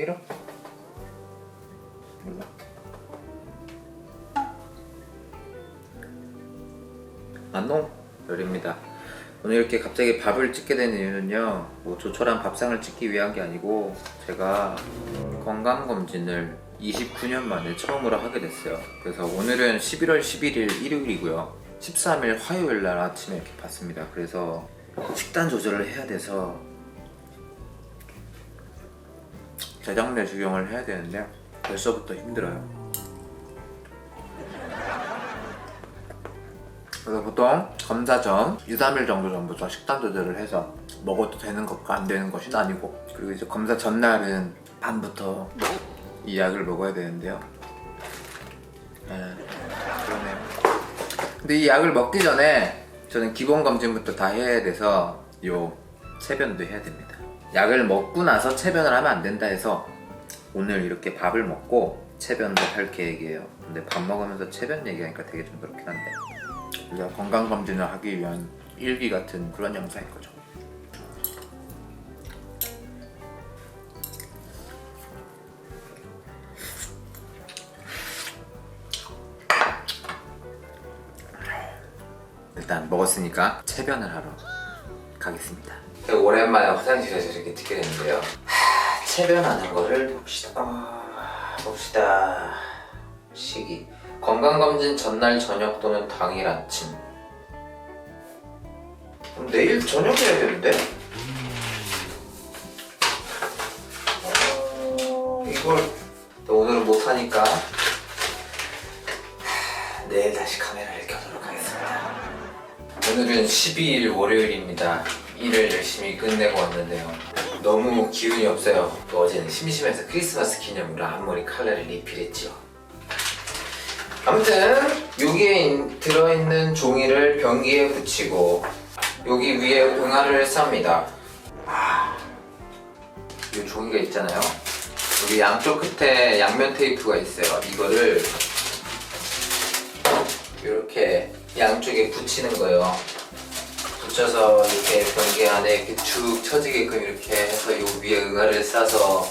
밀어. 몰라. 안녕 열입니다. 오늘 이렇게 갑자기 밥을 찍게 된 이유는요. 뭐 조촐한 밥상을 찍기 위한 게 아니고 제가 건강 검진을 29년 만에 처음으로 하게 됐어요. 그래서 오늘은 11월 11일 일요일이고요. 13일 화요일 날 아침에 이렇게 봤습니다. 그래서 식단 조절을 해야 돼서 대장 내시경을 해야 되는데 벌써부터 힘들어요. 그래서 보통 검사 전 2, 3일 정도 전부터 식단 조절을 해서 먹어도 되는 것과 안 되는 것이 나뉘고 그리고 이제 검사 전날은 밤부터 이 약을 먹어야 되는데요. 네, 그러네요. 근데 이 약을 먹기 전에 저는 기본 검진부터 다 해야 돼서 요 체변도 해야 됩니다. 약을 먹고 나서 체변을 하면 안 된다 해서 오늘 이렇게 밥을 먹고 체변도 할 계획이에요. 근데 밥 먹으면서 체변 얘기하니까 되게 좀 그렇긴 한데. 우리가 건강 검진을 하기 위한 일기 같은 그런 영상인 거죠. 일단 먹었으니까 체변을 하러 가겠습니다. 오랜만에 화장실에서 이렇게 찍게 됐는데요. 하, 체변하는 거를 봅시다. 어, 봅시다. 시기. 건강검진 전날 저녁 또는 당일 아침. 그럼 내일 저녁 해야겠는데? 어, 이걸 또 오늘은 못하니까 하, 내일 다시 카메라를 켜도록 하겠습니다. 오늘은 12일 월요일입니다. 일을 열심히 끝내고 왔는데요. 너무 기운이 없어요. 또 어제는 심심해서 크리스마스 기념으로 앞머리 컬러를 리필했지요. 아무튼 여기에 인- 들어있는 종이를 변기에 붙이고 여기 위에 응아를 쌉니다. 아, 이 종이가 있잖아요. 여기 양쪽 끝에 양면 테이프가 있어요. 이거를 이렇게 양쪽에 붙이는 거예요. 붙여서 이렇게 변기 안에 이렇게 쭉 쳐지게끔 이렇게 해서 요 위에 응아를 싸서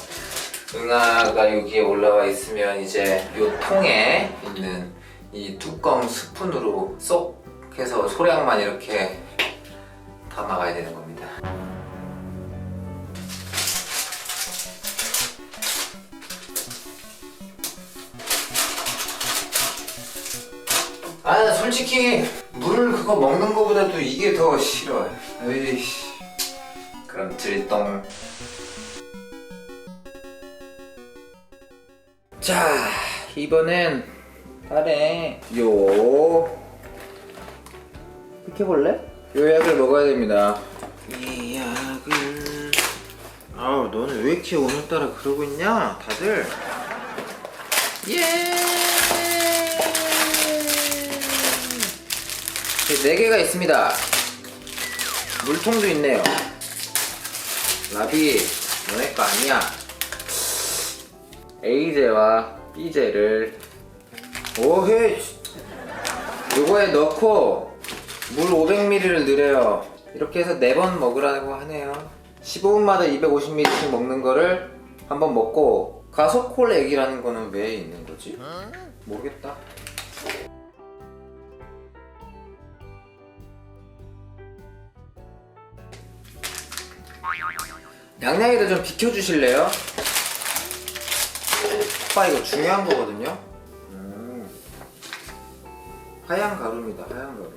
응아가 여기에 올라와 있으면 이제 요 통에 있는 이 뚜껑 스푼으로 쏙 해서 소량만 이렇게 담아가야 되는 겁니다. 아, 나 솔직히 물 그거 먹는 거보다도 이게 더 싫어. 에이씨. 그럼 들똥. 자, 이번엔 아래 요 이렇게 볼래? 요 약을 먹어야 됩니다. 이 약을 아우 너는 왜 이렇게 오늘따라 그러고 있냐? 다들 예. 네 개가 있습니다. 물통도 있네요. 라비, 너네 거 아니야. A제와 B제를 오헤 요거에 넣고 물 500ml를 넣으래요. 이렇게 해서 4번 먹으라고 하네요. 15분마다 250ml씩 먹는 거를 한번 먹고 가속콜액이라는 거는 왜 있는 거지? 모르겠다. 양양이도 좀 비켜주실래요? 오빠 이거 중요한 거거든요. 음. 하얀 가루입니다. 하얀 가루.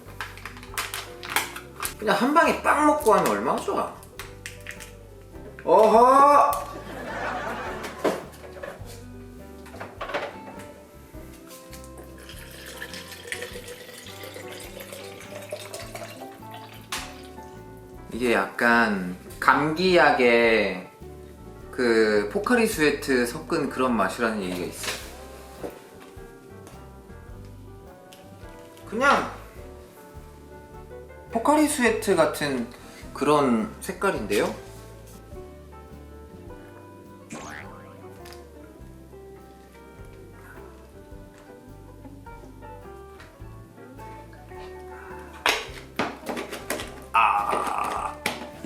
그냥 한 방에 빵 먹고 하면 얼마나 좋아. 어허! 이게 약간 감기약에 그 포카리 스웨트 섞은 그런 맛이라는 얘기가 있어요. 그냥 포카리 스웨트 같은 그런 색깔인데요?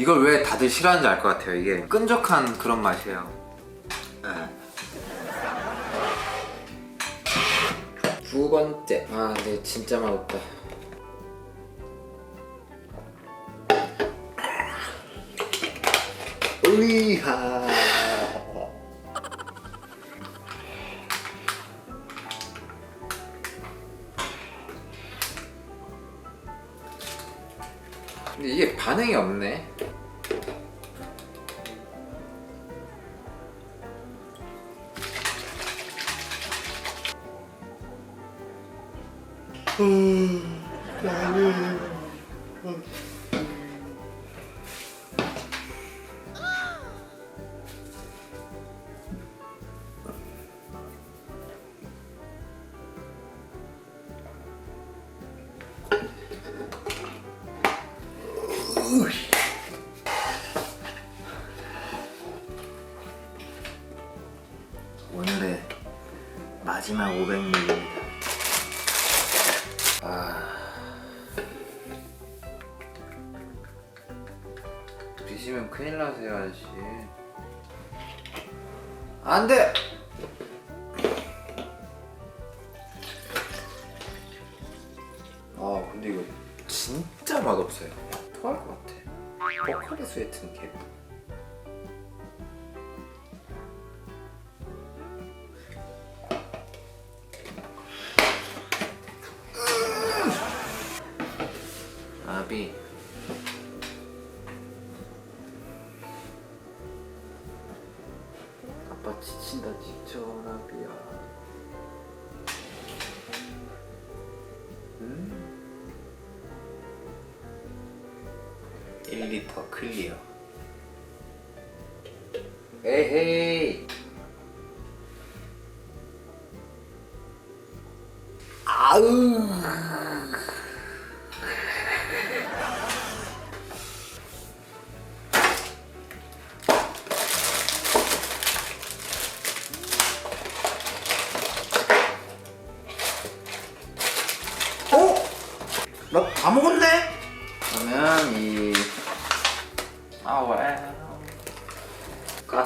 이걸 왜 다들 싫어하는지 알 것 같아요. 이게 끈적한 그런 맛이에요. 네. 두 번째. 아, 네, 진짜 맛없다. 으이하. 근데 이게 반응이 없네. 오늘의 마지막 500ml입니다. 아. 드시면 큰일 나세요, 아저씨. 안 돼! 아, 근데 이거 진짜 맛없어요. 토할 것 같아. 포카리 스웨트는 개. 아비. 아빠 지친다 지쳐 나비야. 음. 1리터 클리어. 에헤이. 아우.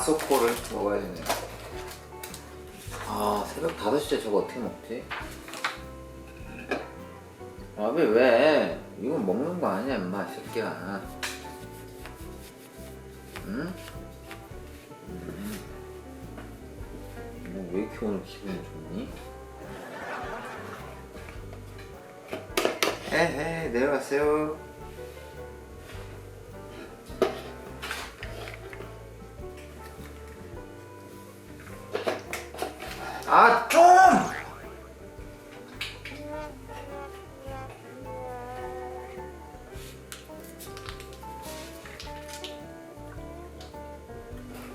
가소코를 먹어야 되네. 아 새벽 5시에 저거 어떻게 먹지? 아비 왜? 이건 먹는 거 아니야 임마 이 새끼야. 응? 음. 너왜 이렇게 오늘 기분이 좋니? 에헤 내려가세요 아 좀!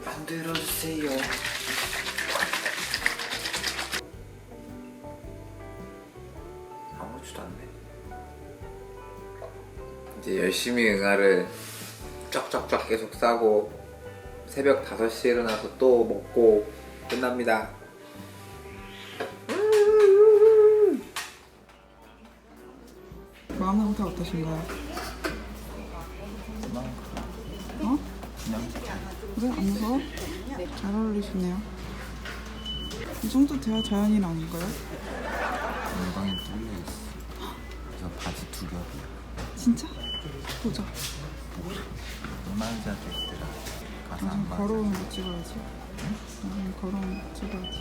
만들어주세요 아무렇지도 않네 이제 열심히 응아를 쫙쫙쫙 계속 싸고 새벽 5시에 일어나서 또 먹고 끝납니다. 마음 상태 어떠신가요? 어? 그래? 안 무서워? 잘 어울리시네요. 이 정도 돼야 자연인 아닌가요? 물건이 뚫려 있어. 그래서 바지 두 겹이야. 진짜? 보자. 이만자도 있더라. 가서 나중에 안 맞아. 걸어오는 거 찍어야지. 나중에 걸어오는 거 찍어야지.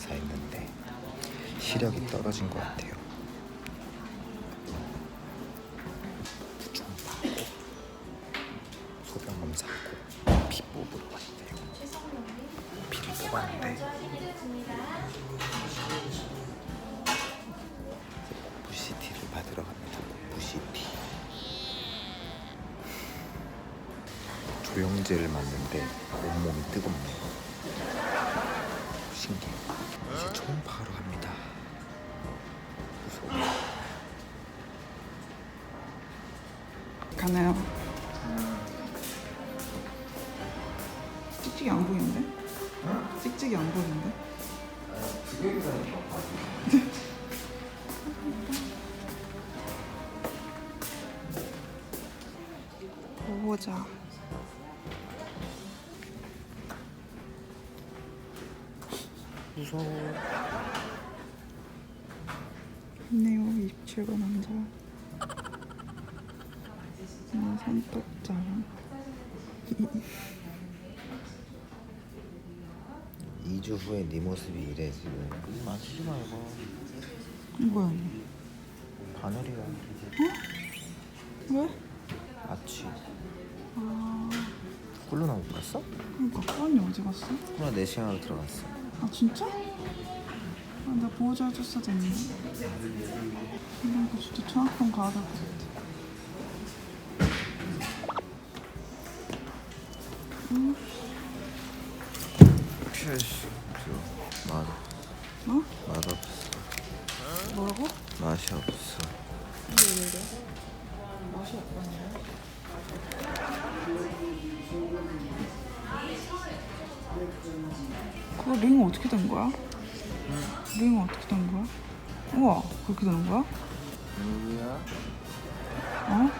좋은 검사했는데 시력이 떨어진 것 같아요. 이제 초음파로 합니다. 무서워. 묵직하네요. 찍찍이 안 보이는데? 찍찍이 안 보이는데? 무서워. 힘내요 27번 남자. 나 손톱자. 2주 후에 네 모습이 이래 지금 만지지 말고. 뭐야? 바늘이야. 왜? 마취 아, 콜로나 못 갔어? 그러니까 꾸안이 어디 갔어? 콜로나 4시간으로 들어갔어 아 진짜? 아, 나 보호자 해줬어야 됐는데. 이런 거 진짜 가야 될 그거 링 어떻게 된 거야? 링 어떻게 된 거야? 우와 그렇게 되는 거야? 누구야? 어?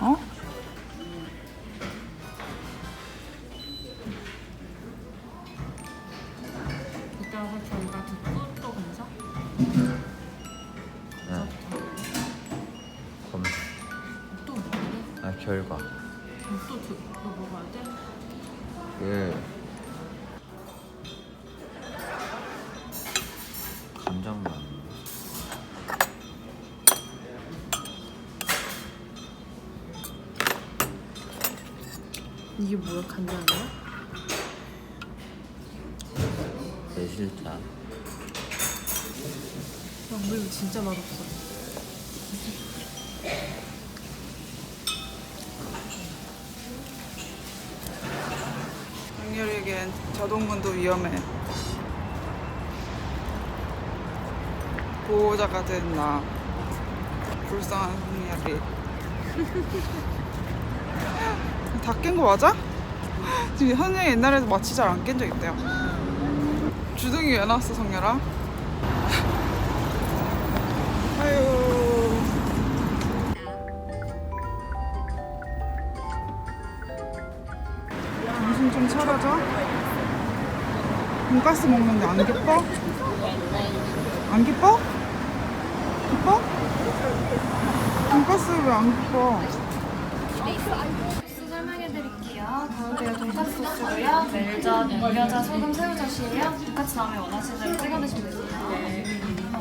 어? 이따가 저희가 듣고 또 검사? 응 검사 또 먹어야 돼? 아 결과 또 듣, 또 돼? 그 감정만 이게 뭐야 간장이야? 매실차 야 우리 이거 진짜 맛없어 강렬이에겐 자동문도 위험해. 보호자가 된 나. 불쌍한 흥렬이. 다깬 거 맞아? 지금 현영이 옛날에도 마취 잘 안 깬 적 있대요. 주둥이 왜 나왔어, 성렬아? 아유. 정신 좀 차려줘. 돈가스 먹는데 안 기뻐? 안 기뻐? 기뻐? 돈가스 왜 안 기뻐? 소스 설명해 드릴게요. 가운데가 돈까스 소스고요. 멜젓, 양겨자, 소금, 새우젓이에요. 똑같이 다음에 원하시는 대로 찍어 드시면 됩니다.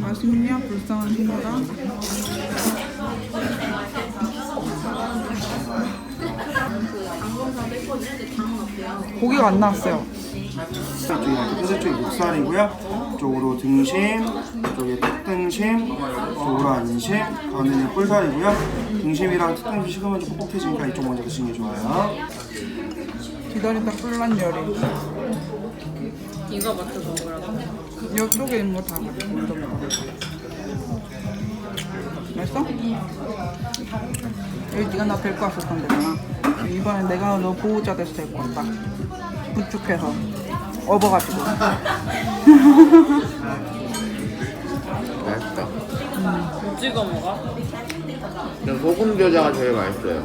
맛있냐? 불쌍한 친구다. 고기가 안 나왔어요. 이쪽이 끝에 쪽이 목살이고요. 쪽으로 등심, 쪽에 특등심, 쪽으로 안심, 가운데는 꿀살이고요. 등심이랑 특등심 식으면 좀 뻑뻑해지니까 이쪽 먼저 드시는 게 좋아요. 기다리다 뿔난 열이. 이거 먼저 먹으라고? 이쪽에 있는 거다 먼저 먹어. 맛있어? 여기 네가 나 데리고 왔었던 데잖아. 이번엔 내가 너 보호자 돼서 데리고 왔다. 부축해서 업어가지고. 맛있다. 못 찍어 먹어? 소금 겨자가 제일 맛있어요.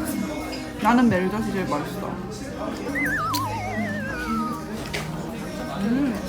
나는 멜젓이 제일 맛있어. 음.